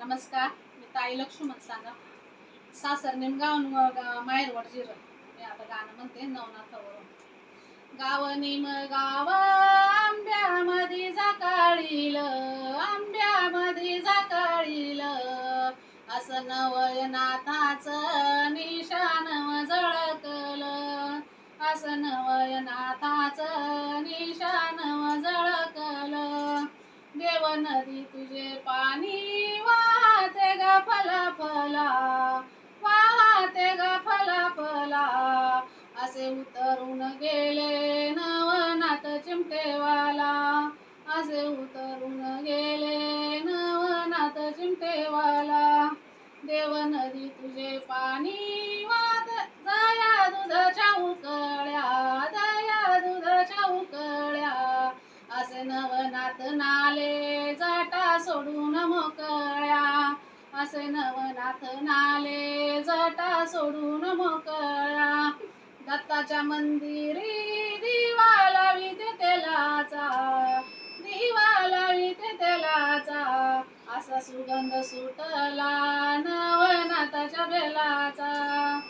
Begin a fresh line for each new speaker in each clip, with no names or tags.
नमस्कार मी ताई लक्ष्मण सांगा. सासर निमगाव मायरवड माहेर मी आता गाणं म्हणते नवनाथावरून. गाव निम गाव आंब्यामध्ये जाकाळील आंब्यामध्ये जाकाळील. असं नवयनाथाचं निशान झळकल असं नवयनाथाचं निशान झळकल देव नदी तुझे पाणी फला फला वाहते ग फला फला असे उतरून गेले नवनाथ चिमटेवाला. असे उतरून गेले नवनाथ चिमटेवाला. देव नदी तुझे पाणी वाद दया दुधाच्या उकळ्या दया दुधाच्या उकळ्या. असे नवनाथ नाले जाटा सोडून मोकळ्या असे नवनाथ नाले जटा सोडून मोकळा. दत्ताच्या मंदिरी दिवा लाविते तेलाचा. दिवा लाविते तेलाचा. असा सुगंध सुटला नवनाथाच्या बेलाचा.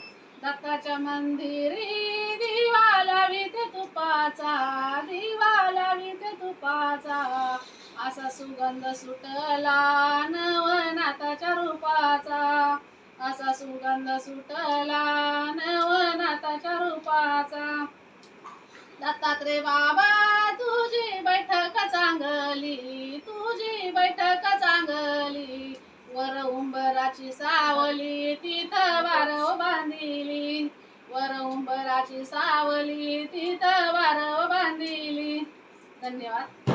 दत्ताच्या मंदिरी दिवा लाविते तुपाचा. दिवा लाविते तुपाचा. असा सुगंध सुटला नवनाथाच्या रूपाचा. असा सुगंध सुटला नवनाथाच्या रूपाचा. दत्तात्रे बाबा तुझी बैठक चांगली तुझी बैठक चांगली. वर उंबराची सावली तिथं बारव बांधिली. वर उंबराची सावली तिथं बारव बांधिली. धन्यवाद.